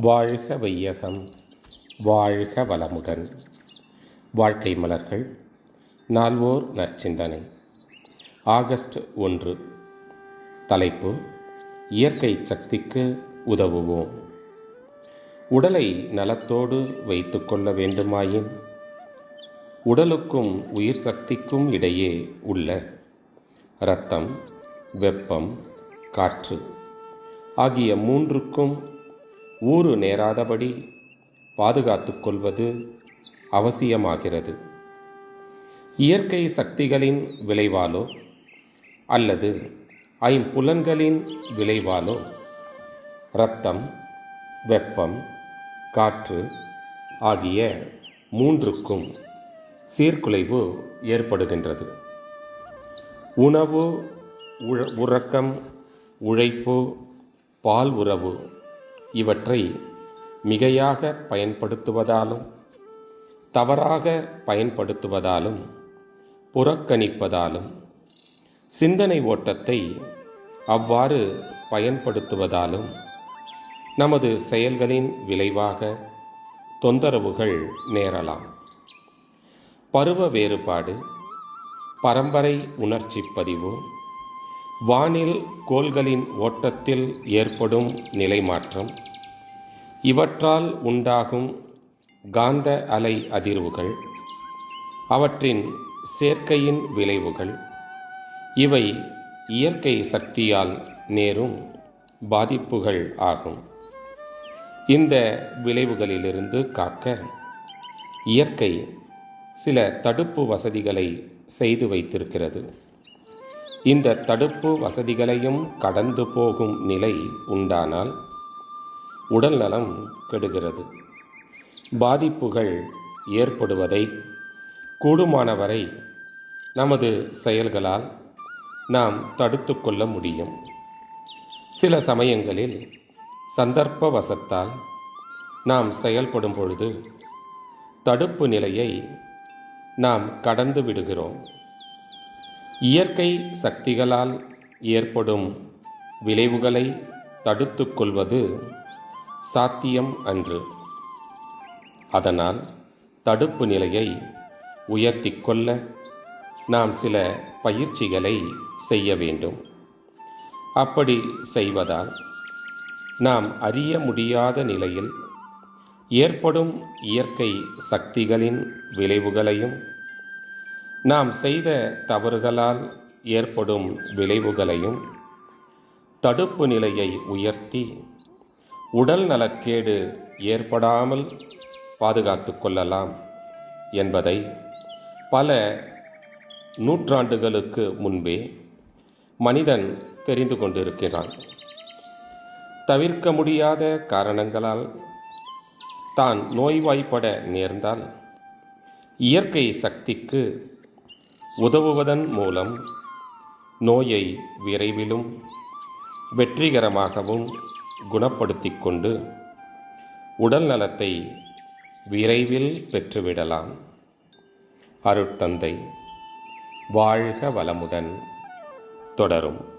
வாழ்க வையகம் வாழ்க வளமுடன். வாழ்க்கை மலர்கள் நால்வோர் நற்சிந்தனை. ஆகஸ்ட் ஒன்று. தலைப்பு இயற்கை சக்திக்கு உதவுவோம். உடலை நலத்தோடு வைத்து கொள்ள வேண்டுமாயின் உடலுக்கும் உயிர் சக்திக்கும் இடையே உள்ள இரத்தம் வெப்பம் காற்று ஆகிய மூன்றுக்கும் ஊறு நேராதபடி பாதுகாத்து கொள்வது அவசியமாகிறது. இயற்கை சக்திகளின் விளைவாலோ அல்லது ஐம்புலன்களின் விளைவாலோ இரத்தம் வெப்பம் காற்று ஆகிய மூன்றுக்கும் சீர்குலைவு ஏற்படுகின்றது. உணவு உறக்கம் உழைப்பு பால் உறவு இவற்றை மிகையாக பயன்படுத்துவதாலும் தவறாக பயன்படுத்துவதாலும் புறக்கணிப்பதாலும் சிந்தனை ஓட்டத்தை அவ்வாறு பயன்படுத்துவதாலும் நமது செயல்களின் விளைவாக தொந்தரவுகள் நேரலாம். பருவ வேறுபாடு பரம்பரை உணர்ச்சி பதிவு வானில் கோள்களின் ஓட்டத்தில் ஏற்படும் நிலைமாற்றம். இவற்றால் உண்டாகும் காந்த அலை அதிர்வுகள். அவற்றின் சேர்க்கையின் விளைவுகள். இவை இயற்கை சக்தியால் நேரும் பாதிப்புகள் ஆகும். இந்த விளைவுகளிலிருந்து காக்க இயற்கை சில தடுப்பு வசதிகளை செய்து வைத்திருக்கிறது. இந்த தடுப்பு வசதிகளையும் கடந்து போகும் நிலை உண்டானால் உடல் நலம் கெடுகிறது. பாதிப்புகள் ஏற்படுவதை கூடுமானவரை நமது செயல்களால் நாம் தடுத்து கொள்ள முடியும். சில சமயங்களில் சந்தர்ப்ப வசத்தால் நாம் செயல்படும் பொழுது தடுப்பு நிலையை நாம் கடந்து விடுகிறோம். இயற்கை சக்திகளால் ஏற்படும் விளைவுகளை தடுத்து கொள்வது சாத்தியம் அன்று. அதனால் தடுப்பு நிலையை உயர்த்தி கொள்ள நாம் சில பயிற்சிகளை செய்ய வேண்டும். அப்படி செய்வதால் நாம் அறிய முடியாத நிலையில் ஏற்படும் இயற்கை சக்திகளின் விளைவுகளையும் நாம் செய்த தவறுகளால் ஏற்படும் விளைவுகளையும் தடுப்பு நிலையை உயர்த்தி உடல் நலக்கேடு ஏற்படாமல் பாதுகாத்து கொள்ளலாம் என்பதை பல நூற்றாண்டுகளுக்கு முன்பே மனிதன் தெரிந்து கொண்டிருக்கிறான். தவிர்க்க முடியாத காரணங்களால் தான் நோய்வாய்ப்பட நேர்ந்தால் இயற்கை சக்திக்கு உதவுவதன் மூலம் நோயை விரைவிலும் வெற்றிகரமாகவும் குணப்படுத்தி கொண்டு உடல் நலத்தை விரைவில் பெற்றுவிடலாம். அருட்தந்தை வாழ்க வளமுடன் தொடரும்.